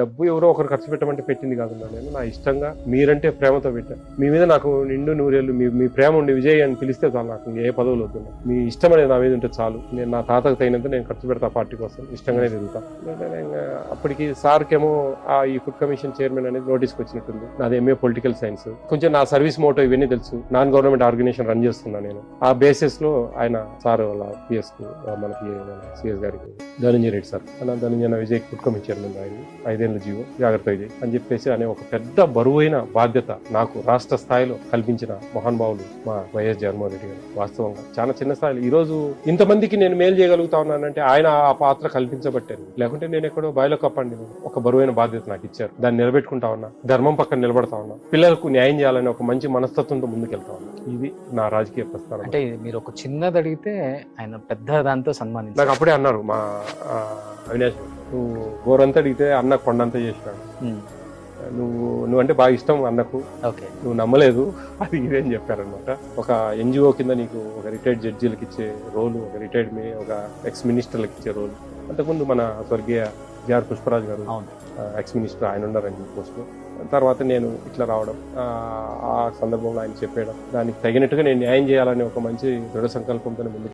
డబ్బు ఎవరో ఒకరు ఖర్చు పెట్టమంటే పెట్టింది కాకుండా నేను నా ఇష్టంగా మీరంటే ప్రేమతో పెట్టాను మీ మీద నాకు నిండు నూరేళ్ళు మీ మీ ప్రేమ ఉండి విజయ్ అని పిలిస్తే చాలు నాకు ఏ పదవులు వద్దు. మీ ఇష్టం అనేది నా మీద ఉంటే చాలు. నేను నా తాతకు తగినంత నేను ఖర్చు పెడతా పార్టీ కోసం. ఇష్టంగానే తిరుగుతా. నేను అప్పటికి సార్కేమో ఆ ఈ ఫుడ్ కమిషన్ చైర్మన్ అనేది నోటీస్కి వచ్చినట్టుంది. నాది ఎంఏ పొలిటికల్ సైన్స్ కొంచెం నా సర్వీస్ మోటో ఇవన్నీ తెలుసు. నాన్ గవర్నమెంట్ ఆర్గనైజేషన్ రన్ చేస్తున్నా నేను. ఆ బేసిస్లో ఆయన సార్ వాళ్ళ పిఎస్ మనకి మన సిఎస్ గారికి Dhananjaya Reddy sir. Dhananjaya Vijay food commission chairman ఆయన ఐదేళ్ళ జీవో జాగ్రత్త అని చెప్పేసి అనే ఒక పెద్ద బరువైన బాధ్యత నాకు రాష్ట్ర స్థాయిలో కల్పించిన మహానుభావులు మా వైఎస్ జగన్మోహన్ రెడ్డి గారు. వాస్తవంగా చాలా చిన్న స్థాయిలో. ఈ రోజు ఇంతమందికి నేను మేలు చేయగలుగుతా ఉన్నానంటే ఆయన ఆ పాత్ర కల్పించబట్టాను లేకుంటే నేను ఎక్కడో బాయిలో కప్పండి. ఒక బరువైన బాధ్యత నాకు ఇచ్చారు. దాన్ని నిలబెట్టుకుంటా ఉన్నా ధర్మం పక్కన నిలబడతా ఉన్నా పిల్లలకు న్యాయం చేయాలని ఒక మంచి మనస్తత్వంతో ముందుకెళ్తా ఉన్నా. ఇది నా రాజకీయ ప్రస్థానం. అంటే మీరు ఒక చిన్నది అడిగితే ఆయన పెద్ద దాంతో నాకు సన్మానించారు అప్పుడే అన్నారు మా అవినాష్ నువ్వు గోరంతా అడిగితే అన్న కొండంత చేసినాడు. ఉమ్, నువ్వు నువ్వంటే బాగా ఇష్టం అన్నకు. ఓకే. నువ్వు నమ్మలేదు. అది ఇదే అని చెప్పారనమాట ఒక ఎన్జిఓ కింద నీకు ఒక రిటైర్డ్ జడ్జీలకు ఇచ్చే రోలు ఒక రిటైర్డ్ మే ఒక ఎక్స్ మినిస్టర్లకు ఇచ్చే రోలు. అంతకుముందు మన స్వర్గీయ జార్ పుష్పరాజ్ గారు ఎక్స్ మినిస్టర్ ఆయన ఉన్నారండి పోస్ట్ తర్వాత నేను ఇట్లా రావడం ఆ, సందర్భంలో ఆయన చెప్పేయడం దానికి తగినట్టుగా నేను న్యాయం చేయాలనే ఒక మంచి దృఢ సంకల్పంతో ముందుకు